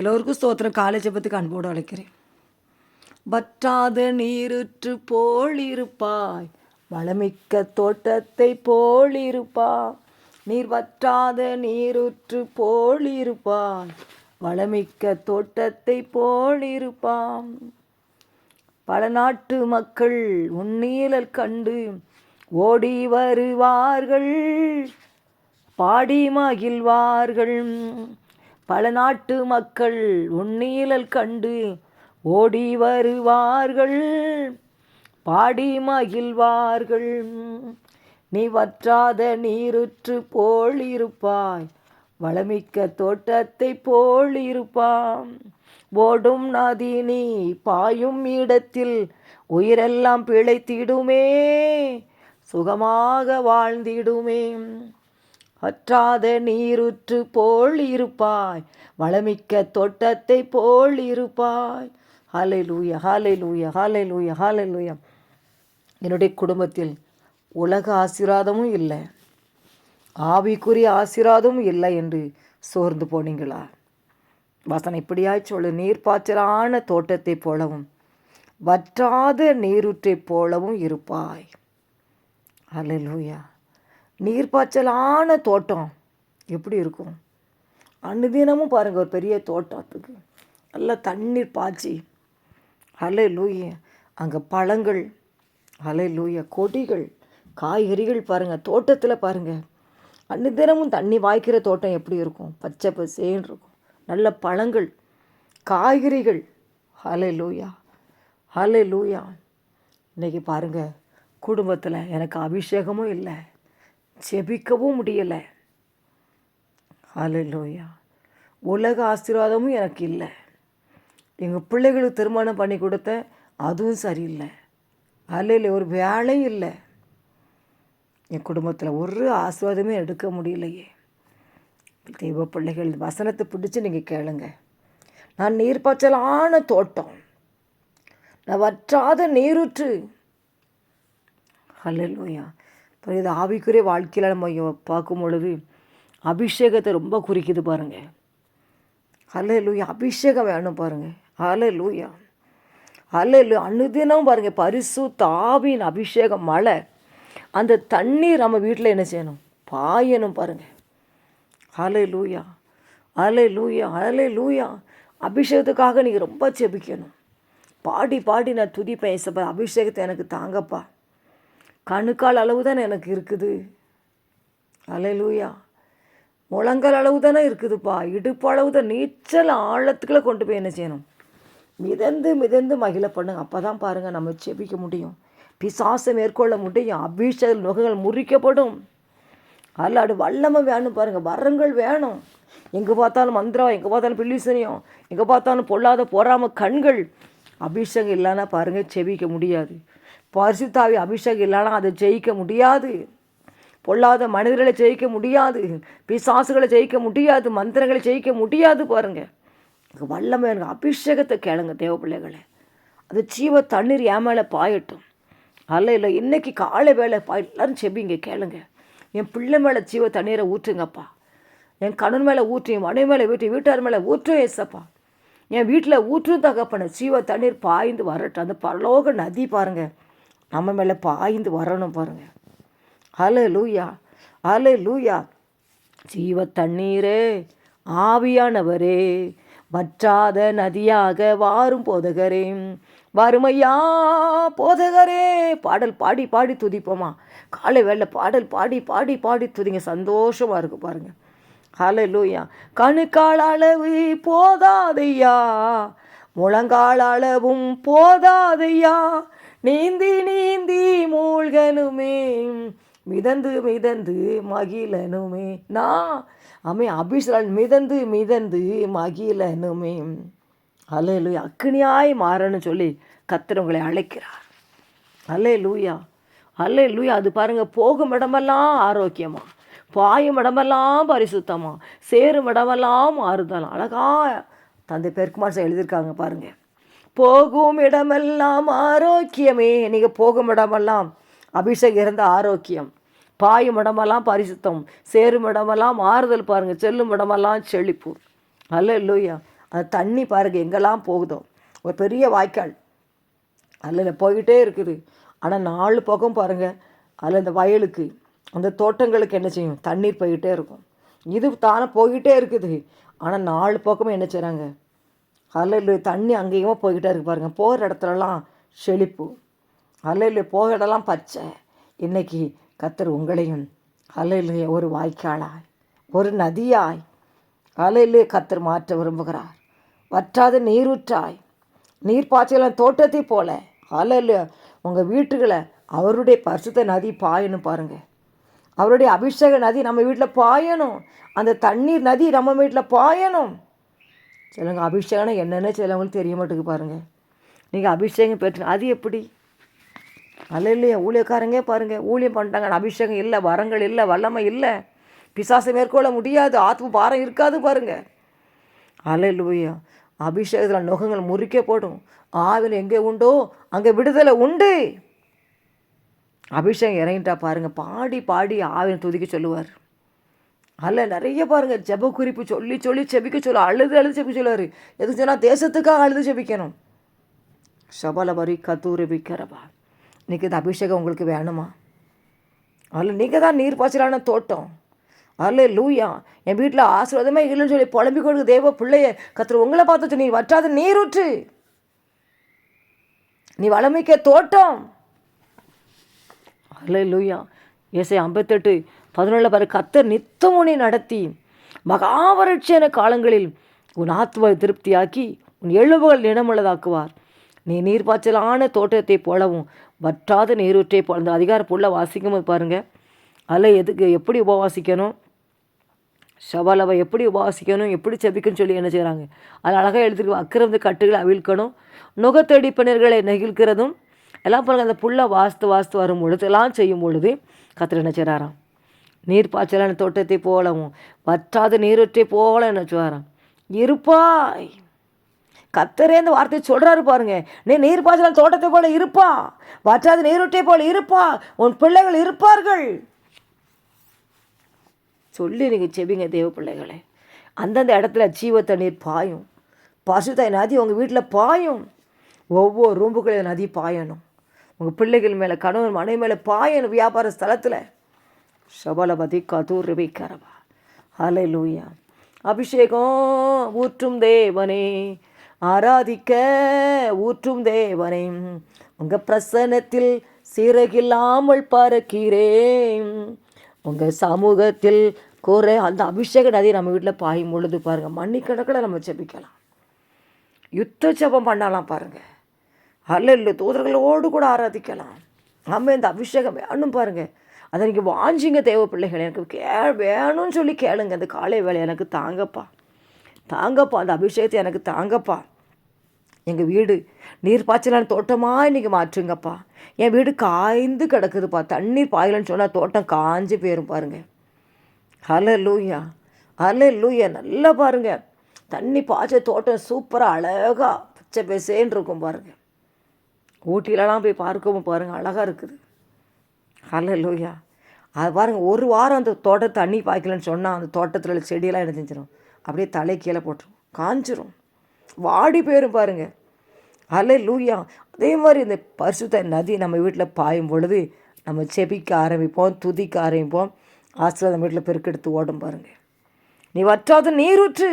எல்லோருக்கும் ஸ்தோத்திரம். காலேஜ் ஜெபத்துக்கு அன்போடு அழைக்கிறேன். வற்றாத நீருற்று போலிருப்பாய். வளமிக்க தோட்டத்தை போலிருப்பா நீர் வற்றாத நீருற்று போலிருப்பாய். வளமிக்க தோட்டத்தை போலிருப்பாம். பல நாட்டு மக்கள் உன்னீழல் கண்டு ஓடி வருவார்கள். பாடி மகிழ்வார்கள். பல நாட்டு மக்கள் உன்னீழல் கண்டு ஓடி வருவார்கள். பாடி மகிழ்வார்கள். நீ வற்றாத நீருற்று போல் இருப்பாய் வளமிக்க தோட்டத்தை போல் இருப்பாம் ஓடும் நதி நீ பாயும் இடத்தில் உயிரெல்லாம் பிழைத்திடுமே. சுகமாக வாழ்ந்திடுமே. வற்றாத நீருற்று போல் இருப்பாய். வளமிக்க தோட்டத்தை போல் இருப்பாய். ஹாலை லூயா ஹாலை லூயா ஹாலை லூயா ஹாலை லூயா என்னுடைய குடும்பத்தில் உலக ஆசீர்வாதமும் இல்லை. ஆவிக்குரிய ஆசீர்வாதமும் இல்லை என்று சோர்ந்து போனீங்களா? வசனம் இப்படியாய் சொல்லு நீர்ப்பாய்ச்சலான தோட்டத்தைப் போலவும் வற்றாத நீருற்றை போலவும் இருப்பாய். அல்லேலூயா நீர்ப்பாய்ச்சலான தோட்டம் எப்படி இருக்கும்? அனுதினமும் பாருங்கள் ஒரு பெரிய தோட்டத்துக்கு நல்லா தண்ணீர் பாய்ச்சி அலை லூய அங்கே பழங்கள் அலை லூய கொடிகள் காய்கறிகள் பாருங்கள் தோட்டத்தில் பாருங்கள் அன்னுதினமும் தண்ணி வாய்க்கிற தோட்டம் எப்படி இருக்கும்? பச்சை பசேன்னு இருக்கும். நல்ல பழங்கள் காய்கறிகள் ஹலை லூயா ஹலை லூயா இன்றைக்கி பாருங்கள் குடும்பத்தில் எனக்கு அபிஷேகமும் இல்லை. ஜெபிக்கவும் முடியலை. ஹலே உலக ஆசீர்வாதமும் எனக்கு இல்லை. எங்கள் பிள்ளைகளுக்கு திருமணம் பண்ணி கொடுத்தேன் அதுவும் சரியில்லை. அலையில் ஒரு வேலையும் இல்லை. என் குடும்பத்தில் ஒரு ஆசீர்வாதமே எடுக்க முடியலையே. தெய்வ பிள்ளைகள் வசனத்தை பிடிச்சி நீங்கள் கேளுங்க. நான் நீர் பாய்ச்சலான தோட்டம். நான் வற்றாத நீரூற்று. ஹலலூயா இது ஆவிக்குரிய வாழ்க்கையில் நம்ம பார்க்கும் பொழுது அபிஷேகத்தை ரொம்ப குறிக்குது பாருங்கள் ஹலே லூயா அபிஷேகம் வேணும் பாருங்கள் ஹலே லூயா அலை லூ அனுதினம் பாருங்கள் பரிசு தாவின் அபிஷேகம் மழை. அந்த தண்ணீர் நம்ம வீட்டில் என்ன செய்யணும்? பாயணும் பாருங்கள் ஹலே லூயா அலை லூயா அலை லூயா அபிஷேகத்துக்காக நீங்கள் ரொம்ப ஜெபிக்கணும். பாடி பாடி நான் துதிப்பேன் ஏசப்பா அபிஷேகத்தை எனக்கு தாங்கப்பா. கணுக்கால் அளவு தானே எனக்கு இருக்குது? அலையலூயா. முழங்கால் அளவு தானே இருக்குதுப்பா. இடுப்பு அளவு தான் நீச்சல் ஆழத்துக்குள்ளே கொண்டு போய் என்ன செய்யணும்? மிதந்து மிதந்து மகிழ பண்ணுங்க. அப்போ தான் பாருங்கள் நம்ம செபிக்க முடியும். பிசாசை மேற்கொள்ள முடியும். அபிஷேக நுகங்கள் முறிக்கப்படும். அல்லாடு வல்லமை வேணும் பாருங்கள் வரங்கள் வேணும். எங்கே பார்த்தாலும் மந்திரம் எங்கே பார்த்தாலும் பில்லிசனியம் எங்கே பார்த்தாலும் பொல்லாத பொறாம கண்கள். அபிஷேகம் இல்லைன்னா பாருங்கள் செவிக்க முடியாது. பரிசுத்தாவி அபிஷேகம் இல்லைனா அதை ஜெயிக்க முடியாது. பொல்லாத மனிதர்களை ஜெயிக்க முடியாது. பிசாசுகளை ஜெயிக்க முடியாது. மந்திரங்களை ஜெயிக்க முடியாது பாருங்கள் வல்லமை எனக்கு அபிஷேகத்தை கேளுங்க தேவ பிள்ளைகளை. அது ஜீவ தண்ணீர் என் மேலே பாயட்டும். அல்ல இல்லை இன்றைக்கி காலை வேலை பாய் எல்லாரும் செப்பிங்க கேளுங்க. என் பிள்ளை மேலே ஜீவ தண்ணீரை ஊற்றுங்கப்பா. என் கணவன் மேலே ஊற்று என் மனைவி மேலே வீட்டு வீட்டார் மேலே ஊற்றும் ஏசப்பா. என் வீட்டில் ஊற்றும் தகப்பன ஜீவ தண்ணீர் பாய்ந்து வரட்டும். அந்த பரலோக நதி பாருங்கள் நம்ம மேலே பாய்ந்து வரணும் பாருங்கள் அல லூயா அல லூயா ஜீவ தண்ணீரே ஆவியானவரே வற்றாத நதியாக வாரும் போதகரே வறுமையா போதகரே. பாடல் பாடி பாடி துதிப்போமா? காலை வேலை பாடல் பாடி பாடி பாடி துதிங்க. சந்தோஷமாக இருக்கும் பாருங்கள் ஹலே லூயா கணுக்கால் அளவு போதாதையா? முழங்கால் அளவும் போதாதையா? நீந்தி நீந்தி மூழ்கனுமே மிதந்து மிதந்து மகிழனுமே நான் அமே அபிஷால் மிதந்து மிதந்து மகிழனுமே அலே லூயா அக்னியாய் மாறன்னு சொல்லி கத்துறவங்களை அழைக்கிறார். அல்லே லூயா அல்லே லூயா அது பாருங்கள் போகும் இடமெல்லாம் ஆரோக்கியமாக பாயும் இடமெல்லாம் பரிசுத்தமாக சேரும் இடமெல்லாம் ஆறுதல் அழகா தந்தை பெருக்குமார் எழுதியிருக்காங்க பாருங்கள் போகும் இடமெல்லாம் ஆரோக்கியமே. நீங்கள் போகும் இடமெல்லாம் அபிஷேகம் இருந்த ஆரோக்கியம். பாயும் இடமெல்லாம் பரிசுத்தம். சேரும் இடமெல்லாம் மாறுதல் பாருங்கள் செல்லும் இடமெல்லாம் செழிப்பு. அல்ல இல்லையா அந்த தண்ணி பாருங்கள் எங்கெல்லாம் போகுதோ. ஒரு பெரிய வாய்க்கால். அதில் போய்கிட்டே இருக்குது. ஆனால் நாலு பக்கம் பாருங்கள் அதில் இந்த வயலுக்கு அந்த தோட்டங்களுக்கு என்ன செய்யும்? தண்ணீர் போய்கிட்டே இருக்கும். இது தானே போய்கிட்டே இருக்குது. ஆனால் நாலு பக்கமும் என்ன செய்கிறாங்க அலையில் தண்ணி அங்கேயுமா போய்கிட்டே இருக்கு பாருங்கள் போகிற இடத்துலலாம் செழிப்பு. அலையில் போகிற இடம்லாம் பச்சை. இன்றைக்கி கத்தர் உங்களையும் அலையில் ஒரு வாய்க்காலாய் ஒரு நதியாய் அலையிலே கத்தர் மாற்ற விரும்புகிறார். வற்றாத நீரூற்றாய். நீர் தோட்டத்தை போல அலையில் உங்கள் வீட்டுகளை அவருடைய பரிசுத்த நதி பாயணும் பாருங்கள் அவருடைய அபிஷேக நதி நம்ம வீட்டில் பாயணும். அந்த தண்ணீர் நதி நம்ம வீட்டில் பாயணும். சிலவங்க அபிஷேகம்னா என்னென்ன சிலவங்களுக்கு தெரிய மாட்டேங்கு பாருங்கள் நீங்கள் அபிஷேகம் பெற்று அது எப்படி? அல்ல இல்லையா ஊழியக்காரங்க பாருங்கள் ஊழியம் பண்ணிட்டாங்க அபிஷேகம் இல்லை வரங்கள் இல்லை வல்லமை இல்லை. பிசாசை மேற்கொள்ள முடியாது ஆத்ம பாரம் இருக்காது பாருங்கள் அல்ல இல்லையா அபிஷேகத்தில் நுகங்கள் முறிக்கப்படும் ஆவில் எங்கே உண்டோ அங்கே விடுதலை உண்டு. அபிஷேகம் இறங்கிட்டா பாருங்கள் பாடி பாடி ஆவின் துதிக்க சொல்லுவார். அல்ல நிறைய பாருங்க ஜெப குறிப்பு சொல்லி சொல்லி செபிக்க சொல்ல அழுது அழுது செபிக்க சொல்லுவார். எதுக்கு சொன்னால் தேசத்துக்காக அழுது செபிக்கணும். சபலபரி கத்தூரி விற்கிறவா இன்னைக்கு இந்த அபிஷேகம் உங்களுக்கு வேணுமா? அதில் நீங்கள் தான் நீர் பாய்ச்சலான தோட்டம். அதில் லூயா என் வீட்டில் ஆசீர்வாதமே இல்லைன்னு சொல்லி புலம்பிக் கொடுக்கு தேவ பிள்ளைய கத்துரு உங்களை பார்த்து நீ வற்றாத நீரூற்று. நீ வளமிக்க தோட்டம். அல்ல லூயா ஏசை ஐம்பத்தெட்டு பதினொன்றில் பாரு கத்தர் நித்தமுனி நடத்தி மகாவரட்சியான காலங்களில் உன் ஆத்மாவை திருப்தியாக்கி உன் எலும்புகள் நினமுள்ளதாக்குவார். நீ நீர்ப்பாய்ச்சலான தோட்டத்தை போலவும் வற்றாத நீரூற்றை போல அந்த அதிகார புள்ள வாசிக்கும் போது பாருங்கள் அதில் எதுக்கு எப்படி உபவாசிக்கணும்? சவாலவை எப்படி உபவாசிக்கணும்? எப்படி செபிக்கணும்னு சொல்லி என்ன செய்கிறாங்க அது அழகாக எழுதிருக்கு அக்கிரமத்து கட்டுகளை அவிழ்க்கணும் நுகத்தடிப்பினர்களை நெகிழ்கிறதும் எல்லாம் பாருங்கள் அந்த புல்லை வாஸ்து வாஸ்து வரும் பொழுது எல்லாம் செய்யும் பொழுது கத்திர என்ன செய்கிறாராம் நீர் பாய்ச்சலான தோட்டத்தை போலவும் வற்றாத நீரூற்றை போல என்ன செய்வாராம் இருப்பாய். கத்தரே இந்த வார்த்தையை சொல்கிறாரு பாருங்க. நீ நீர் பாய்ச்சலான தோட்டத்தை போல இருப்பா. வற்றாத நீரூற்றை போல இருப்பா. உன் பிள்ளைகள் இருப்பார்கள். சொல்லி நீங்கள் செபிங்க தேவ பிள்ளைகளே. அந்தந்த இடத்துல ஜீவ தண்ணீர் பாயும். பசுதாய் நதி உங்கள் வீட்டில் பாயும். ஒவ்வொரு ரூம்புக்குள்ளே நதி பாயணும். உங்கள் பிள்ளைகள் மேலே கணவன் மனை மேலே பாயணும் வியாபார ஸ்தலத்தில். சபலபதி கதூர் வைக்கிறவா அலை லூயா அபிஷேகம் ஊற்றும் தேவனே. ஆராதிக்க ஊற்றும் தேவனே. உங்கள் பிரசன்னத்தில் சிறகில்லாமல் பறக்கிறேன். உங்கள் சமூகத்தில் குறை அந்த அபிஷேக நதி நம்ம வீட்டில் பாயும் பொழுது பாருங்கள் மண்ணிக்கணக்கில் நம்ம ஜெபிக்கலாம். யுத்த ஜபம் பண்ணலாம் பாருங்கள் அல்ல தூதர்களோடு கூட ஆராதிக்கலாம். நம்ம இந்த அபிஷேகம் வேணும் பாருங்கள் அதை நீங்கள் வாஞ்சிங்க தேவ பிள்ளைகள். எனக்கு கே வேணும்னு சொல்லி கேளுங்க. அந்த காலை வேலை எனக்கு தாங்கப்பா. தாங்கப்பா. அந்த அபிஷேகத்தை எனக்கு தாங்கப்பா. எங்கள் வீடு நீர் பாய்ச்சலான தோட்டமாக இன்றைக்கி மாற்றுங்கப்பா. என் வீடு காய்ந்து கிடக்குதுப்பா. தண்ணீர் பாயலன்னு சொன்னால் தோட்டம் காஞ்சு போயிரும் பாருங்கள் ஹல லூயா ஹல லூயா நல்லா பாருங்க. தண்ணி பாய்ச்ச தோட்டம் சூப்பராக அழகாக பச்சை பேசேன்னு இருக்கும் பாருங்கள் ஊட்டிலலாம் போய் பார்க்கவும் பாருங்கள் அழகாக இருக்குது. ஹல லூயா அது பாருங்கள் ஒரு வாரம் அந்த தோட்டத்தை தண்ணி பாய்க்கலன்னு சொன்னால் அந்த தோட்டத்தில் உள்ள செடியெல்லாம் என்ன செஞ்சிடும் அப்படியே தலை கீழே போட்டுரும். காஞ்சிரும். வாடி போயிரும் பாருங்க. அலை லூயா அதே மாதிரி இந்த பரிசுத்த நதி நம்ம வீட்டில் பாயும் பொழுது நம்ம செபிக்க ஆரம்பிப்போம் துதிக்க ஆரம்பிப்போம். ஆசிரியர் வீட்டில் பெருக்கெடுத்து ஓடும் பாருங்க. நீ வற்றாத நீரூற்று.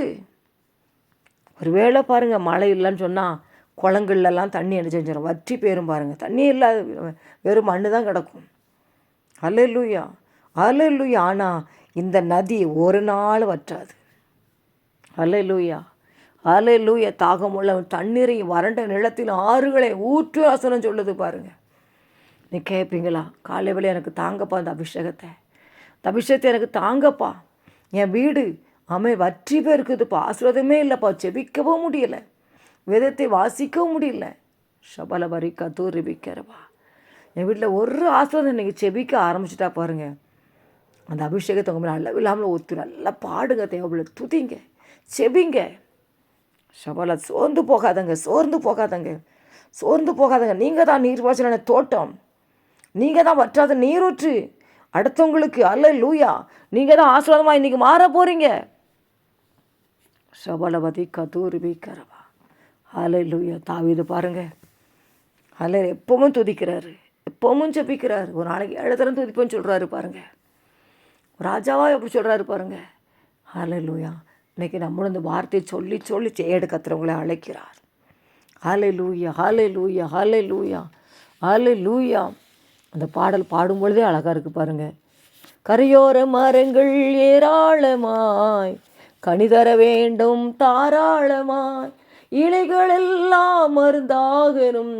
ஒருவேளை பாருங்கள் மழை இல்லைன்னு சொன்னால் குளங்கள்லாம் தண்ணி என்ன செஞ்சிடும் வற்றி போயிடும் பாருங்கள் தண்ணி இல்லாத வெறும் மண்ணு தான் கிடக்கும். அலையிலுயா அலையிலுயா ஆனால் இந்த நதி ஒரு நாள் வற்றாது. அலலுயா அலலுய தாகமுள்ள தண்ணீரை வறண்ட நிலத்தில் ஆறுகளை ஊற்று ஆசனம் சொல்லுது பாருங்கள் நீ கேட்பீங்களா காலை வேலை எனக்கு தாங்கப்பா அந்த அபிஷேகத்தை. இந்த அபிஷேகத்தை எனக்கு தாங்கப்பா. என் வீடு அமை வற்றி போயிருக்குதுப்பா. ஆசிரதமே இல்லைப்பா. செபிக்கவும் முடியலை. வேதத்தை வாசிக்கவும் முடியல. சபல வரி கத்தூரி என் வீட்டில் ஒரு ஆசிரியர் இன்றைக்கி செபிக்க ஆரம்பிச்சிட்டா பாருங்கள் அந்த அபிஷேகத்தை உங்கள் மேலே அளவில்லாமல் ஒத்து நல்லா பாடுங்க தேவைப்பட துதிங்க செபிங்க. சபல சோர்ந்து போகாதங்க சோர்ந்து போகாதங்க சோர்ந்து போகாதங்க. நீங்கள் தான் நீர் தோட்டம். நீங்கள் தான் வற்றாத நீரூற்று. அடுத்தவங்களுக்கு அல்ல லூயா நீங்கள் தான் ஆசீர்வாதமாக இன்றைக்கி மாற போகிறீங்க சபலவதி கதூர்வி கரவா. அலை லூயா தாவிது பாருங்கள் அலர் எப்பவும் துதிக்கிறாரு. எப்பவும் ஜபிக்கிறார். ஒரு நாளைக்கு ஏழு தரம் துதிப்போன்னு சொல்கிறாரு பாருங்க. ராஜாவா எப்படி சொல்கிறாரு பாருங்க. ஹாலை லூயா இன்னைக்கு நம்மளும் இந்த வார்த்தையை சொல்லி சொல்லி ஏடு கத்துறவங்களை அழைக்கிறார். ஹாலை லூயா ஹாலை லூயா ஹாலை லூயா ஹாலை லூயா அந்த பாடல் பாடும் பொழுதே அழகாக இருக்குது பாருங்கள் கரையோர மரங்கள் ஏராளமாய் கனிதர வேண்டும் தாராளமாய் இலைகளெல்லாம் மருந்தாகணும்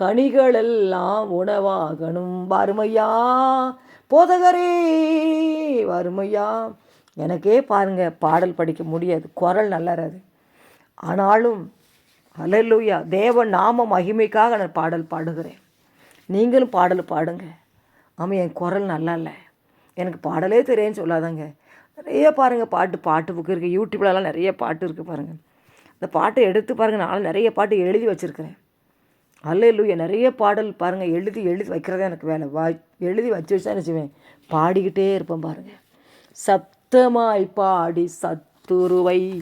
கனிகளெல்லாம் உணவாகணும். வறுமையா? போதகரே வறுமையா? எனக்கே பாருங்க பாடல் படிக்க முடியாது. குரல் நல்லறது. ஆனாலும் அலலுயா தேவ நாம மகிமைக்காக நான் பாடல் பாடுகிறேன். நீங்களும் பாடல் பாடுங்க. ஆமாம் என் குரல் நல்லா இல்லை எனக்கு பாடலே தெரியும்னு சொல்லாதாங்க. நிறைய பாருங்கள் பாட்டு பாட்டு புக்கு இருக்குது யூடியூப்லலாம் நிறைய பாட்டு இருக்குது பாருங்கள் இந்த பாட்டை எடுத்து பாருங்கள் நானும் நிறைய பாட்டு எழுதி வச்சுருக்கிறேன். அல்ல நிறைய பாடல் பாருங்கள் எழுதி எழுதி வைக்கிறதே எனக்கு வேலை வா எழுதி வச்சு வச்சு தான் வச்சுவேன் பாடிக்கிட்டே இருப்பேன் பாருங்கள் சப்தமாய் பாடி சத்துருவை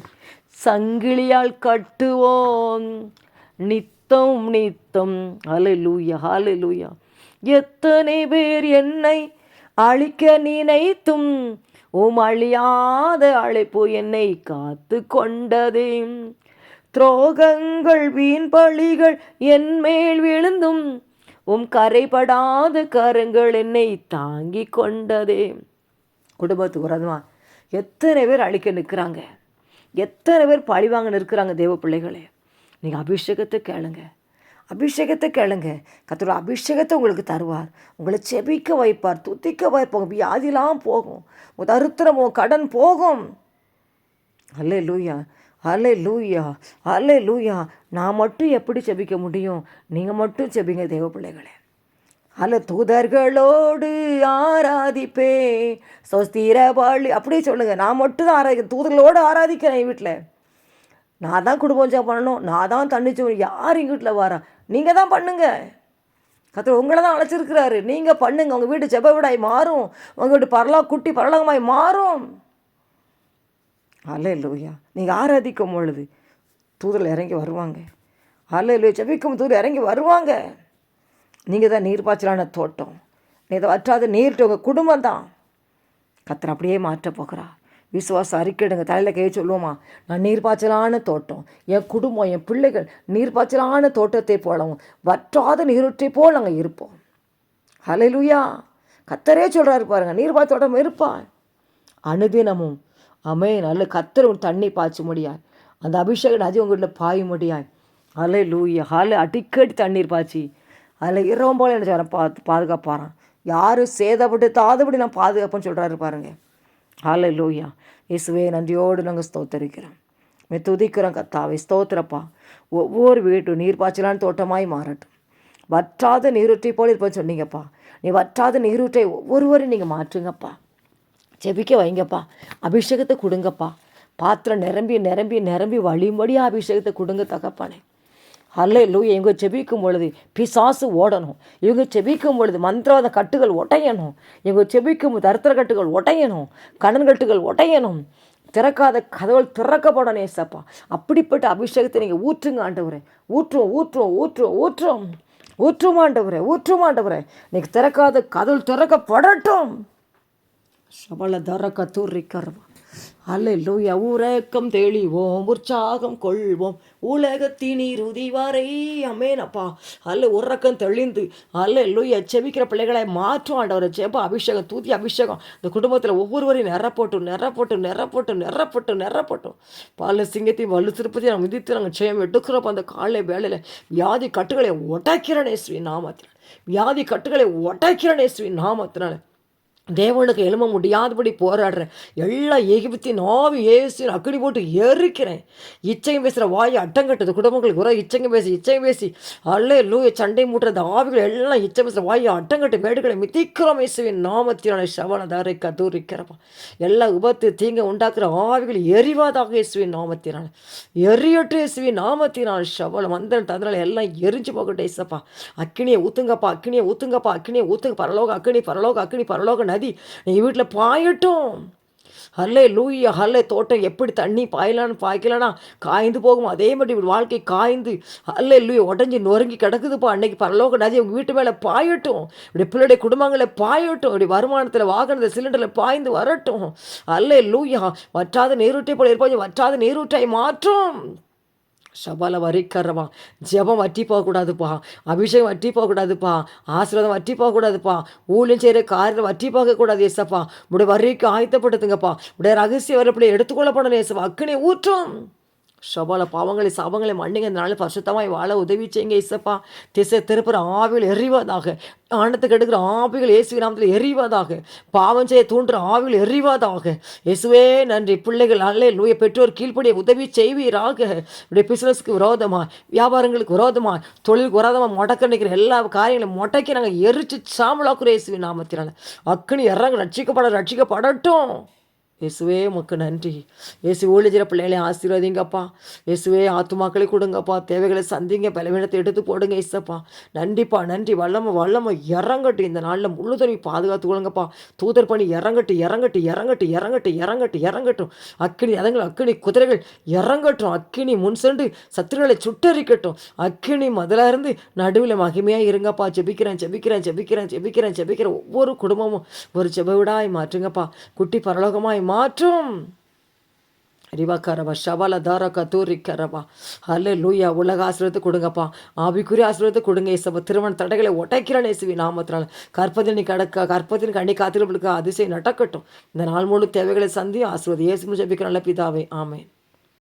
சங்கிலியால் கட்டுவோம். நித்தம் நித்தம். அலலூயா லூயா லூயா எத்தனை பேர் என்னை அழிக்க நினைத்தும் உம் அழியாத அழைப்பு என்னை காத்து கொண்டதே துரோகங்கள் வீண் பழிகள் என் மேல் விழுந்தும் உம் கரைபடாத கருங்கள் என்னை தாங்கி கொண்டதே. குடும்பத்துக்கு வரதுமா எத்தனை பேர் அழிக்க நிற்கிறாங்க? எத்தனை பேர் பழிவாங்க நிற்கிறாங்க தேவ பிள்ளைகளே? நீங்கள் அபிஷேகத்தை கேளுங்க. அபிஷேகத்தை கேளுங்க. கத்தோட அபிஷேகத்தை உங்களுக்கு தருவார். உங்களை செபிக்க வைப்பார் துத்திக்க வைப்பாங்க வியாதிலாம் போகும். உங்கள் தருத்திரமோ கடன் போகும். அல்ல லூயா அல்லே லூயா அல்லே லூயா நான் மட்டும் எப்படி செபிக்க முடியும்? நீங்கள் மட்டும் செபிங்க தேவ பிள்ளைகளே. அல்ல தூதர்களோடு ஆராதிப்பே சொஸ்திர பாழி அப்படியே சொல்லுங்கள் நான் மட்டும் தான் ஆராதிக்கிறேன். தூதர்களோடு ஆராதிக்கிறேன் என் வீட்டில். நான் தான் குடும்பம் பண்ணணும். நான் தான் தண்ணிச்சு யார் எங்கள் வீட்டில் வரா? நீங்கள் தான் பண்ணுங்கள் கத்திர உங்களை தான் அழைச்சிருக்கிறாரு. நீங்கள் பண்ணுங்கள் உங்கள் வீட்டு செபவிடாய் மாறும். உங்கள் வீட்டு பரலா குட்டி பரலகமாய் மாறும். அலே லூயா நீங்கள் ஆராதிக்கும் பொழுது தூதரில் இறங்கி வருவாங்க. அலே லூயா செபிக்கும் தூதில் இறங்கி வருவாங்க. நீங்கள் தான் நீர்ப்பாய்ச்சலான தோட்டம். நீ இதை வற்றாத நீர்ட்டு உங்கள் குடும்பம் தான். கத்திர அப்படியே மாற்ற போகிறா விசுவாசம் அறிக்கைடுங்க. தலையில் கை சொல்லுவோமா? நான் நீர்ப்பாய்ச்சலான தோட்டம். என் குடும்பம் என் பிள்ளைகள் நீர்ப்பாய்ச்சலான தோட்டத்தை போலவும் வற்றாத நீருற்றை போல் நாங்கள் இருப்போம். ஹலைலுயா கத்தரே சொல்கிறாரு பாருங்கள் நீர்ப்பாய் தோட்டம் இருப்பான் அனுதினமும் அமே நல்ல கத்தர் தண்ணி பாய்ச்ச முடியாய். அந்த அபிஷேக நதி உங்கள் பாய முடியாய். அலை லூயா ஹாலை அடிக்கடி தண்ணீர் பாய்ச்சி. அதில் இரவும் போல் என்ன செய்யறேன் பா பாதுகாப்பாரான் யாரும் சேதப்பட்டு நான் பாதுகாப்புன்னு சொல்கிறாரு பாருங்க. ஹாலை லூயா இயேசுவே நன்றியோடு நாங்கள் ஸ்தோத்தரிக்கிறோம். மே துதிக்கிறோம் கத்தாவை ஸ்தோத்திரப்பா. ஒவ்வொரு வீட்டும் நீர் பாய்ச்சலான தோட்டமாய் மாறட்டும். வற்றாத நீரூற்றை போல் இருப்பேன்னு சொன்னீங்கப்பா. நீ வற்றாத நீரூற்றை ஒவ்வொருவரையும் நீங்கள் மாற்றுங்கப்பா. ஜெபிக்க வைங்கப்பா. அபிஷேகத்தை கொடுங்கப்பா. பாத்திரம் நிரம்பி நிரம்பி நிரம்பி வழிமடியாக அபிஷேகத்தை கொடுங்க தகப்பானே. அல்ல லூயா இவங்க செபிக்கும் பொழுது பிசாசு ஓடணும். இவங்க செபிக்கும் பொழுது மந்திரவாத கட்டுகள் ஒட்டையணும் இவங்க செபிக்கும் தருத்திர கட்டுகள் ஒட்டையணும் கடன் கட்டுகள் ஒட்டையணும் திறக்காத கதவுகள் திறக்கப்படணும் ஏசப்பா. அப்படிப்பட்ட அபிஷேகத்தை நீங்கள் ஊற்றுங்க ஆண்டவரே. ஊற்றுவோம் ஊற்றுவோம் ஊற்றுவோம் ஊற்றுவோம். ஊற்றுமாண்டவரே ஊற்றுமாண்டவரே நீங்கள் திறக்காத கதவு திறக்கப்படட்டும். சபல கத்தூரி தூரிக்கர்வா அல்லூயா ஊரக்கம் தெளிவோம் உற்சாகம் கொள்வோம். உலகத்தின் இறுதி அமேனப்பா. அல்ல உறக்கம் தெளிந்து அல்ல லூயா செபிக்கிற பிள்ளைகளை மாற்றும் ஆண்டவரை. செப்ப அபிஷேகம் தூதி அபிஷேகம். இந்த குடும்பத்தில் ஒவ்வொருவரையும் நிறப்போட்டும் நிறப்போட்டும் நிறப்போட்டும் நிறப்போட்டும் நிறப்போட்டும் பல சிங்கத்தையும் வலு திருப்பதி நாங்கள் மிதித்து நாங்கள் ஜெயம் எடுக்கிறப்ப அந்த காலை வேலையில் வியாதி கட்டுகளை உடைக்கிறனே ஸ்ரீ நாமத்தினால். வியாதி கட்டுகளை உடைக்கிறனே ஸ்ரீ நாமத்தினால. தேவனுக்கு எழும முடியாதபடி போராடுறேன். எல்லா எகிபத்தின் ஆவி ஏசி அக்கடி போட்டு எரிக்கிறேன். இச்சையும் பேசுகிற வாயை அட்டங்கட்டது குடும்பங்களுக்கு உரம் இச்சைங்க பேசி இச்சையும் பேசி. அல்லே லூய சண்டை மூட்டுறது ஆவிகள் எல்லாம் இச்சை பேசுகிற வாயை அட்டங்கட்டு மேடுகளை மிதிக்கிறோம். இயேசுவின் நாமத்தினால சவன தாரை கதூரிக்கிறப்பா எல்லா உபத்து தீங்க உண்டாக்குற ஆவிகள் எரிவாதாக இயேசுவின் நாமத்தினால. எரியட்டு இயேசுவின் நாமத்தினால் சவல மந்திரன் தந்திரால எல்லாம் எரிஞ்சு போகட்டும் இசப்பா அக்கினியை ஊத்துங்கப்பா அக்கினியை ஊத்துங்கப்பா அக்கினியை ஊத்துங்க. பரலோக அக்கினி பரலோக அக்கினி பரலோக நதி. நீ வீட்டில் பாயட்டும். ஹல்லே லூயா ஹல்லே தோட்டம் எப்படி தண்ணி பாயலான்னு பாய்க்கலன்னா காய்ந்து போகும். அதே மாதிரி இப்படி வாழ்க்கை காய்ந்து ஹல்லே லூயா உடஞ்சி நொறுங்கி கிடக்குதுப்பா. அன்னைக்கு பரலோக நதி உங்கள் வீட்டு மேலே பாயட்டும். இப்படி பிள்ளைடைய குடும்பங்களை பாயட்டும். இப்படி வருமானத்தில் வாகனத்தில் சிலிண்டரில் பாய்ந்து வரட்டும். அல்லே லூயா வற்றாத நீரூட்டை போல இருப்பாங்க வற்றாத நீரூட்டை மாற்றும். சபால வரைக்கறவா. ஜெபம் வட்டி போகக்கூடாதுப்பா. அபிஷேகம் வட்டி போகக்கூடாதுப்பா. ஆசீர்வாதம் வட்டி போகக்கூடாதுப்பா. ஊழியம் செய்கிற காரியம் வட்டி போகக்கூடாது ஏசப்பா உடைய வரிக்கு ஆயத்தப்படுத்துங்கப்பா. உடைய ரகசிய வரப்படி எடுத்துக்கொள்ளப்படணும் ஏசப்பா அக்கினி ஊற்றும். சபால பாவங்களை சாபங்களை மன்னிங்க இந்த நாள் பரிசுத்தமாய் வாழ உதவி செய்யுங்க இசப்பா திசை திருப்புற ஆவிகள் எறிவதாக ஆனத்துக்கு எடுக்கிற ஆவிகள் இயேசு நாமத்தில் எறிவதாக பாவம் செய்ய தூண்டுற ஆவிகள் எறிவதாக இயேசுவே நன்றி பிள்ளைகள் அல்லே லூய பெற்றோர் கீழ்ப்படிய உதவி செய்வீராக இப்படி பிசினஸ்க்கு விரோதமாக வியாபாரங்களுக்கு விரோதமாக தொழிலுக்கு விரோதமாக முடக்க நிற்கிற எல்லா காரியங்களையும் முடக்கி நாங்கள் எரிச்சு சாம்பலாக்குற இயேசுவின் நாமத்தினால அக்குனி இறங்க ரட்சிக்கப்பட ரட்சிக்கப்படட்டும் இயேசுவே உமக்கு நன்றி. இயேசு ஊழிஜர பிள்ளைகளை ஆசீர்வதிங்கப்பா. இயேசுவே ஆத்துமாக்களை கொடுங்கப்பா. தேவைகளை சந்திங்க பலவீனத்தை எடுத்து போடுங்க இசப்பா நன்றிப்பா நன்றி. வல்லம வல்லம இறங்கட்டு இந்த நாளில் முழுதுறவி பாதுகாத்து கொள்ளுங்கப்பா. தூதர் பணி இறங்கட்டு இறங்கட்டு இறங்கட்டு இறங்கட்டு இறங்கட்டு இறங்கட்டும். அக்கினி அதங்கள் அக்கினி குதிரைகள் இறங்கட்டும். அக்கினி முன் சென்று சத்துருகளை சுட்டரிக்கட்டும். அக்கினி முதல்ல இருந்து நடுவில் மகிமையாக இருங்கப்பா. ஜெபிக்கிறேன் ஜெபிக்கிறேன் ஜெபிக்கிறேன் ஜெபிக்கிறேன் ஜெபிக்கிறேன் ஒவ்வொரு குடும்பமும் ஒரு ஜெபவிடாய் மாற்றுங்கப்பா. குட்டி பரலோகமாய் மா மாற்றும். ரிவாக்காரவா ஷவால தாரா தூரிக்கரவா கரவா. அல்ல லூயா உலக ஆசிரியத்தை கொடுங்கப்பா. ஆவிக்குரிய ஆசிரியத்தை கொடுங்க இசவ திருமண தடைகளை ஒட்டைக்கிறான் இயேசுவி நாமத்தினால. கற்பதினி கடக்க கற்பதினி கண்ணி காத்திரங்களுக்கு அதிசயம் நடக்கட்டும். இந்த நாள் முழு தேவைகளை சந்தி ஆசிரியர் இயேசுன்னு ஜபிக்கிற நல்ல பிதாவே. ஆமேன்.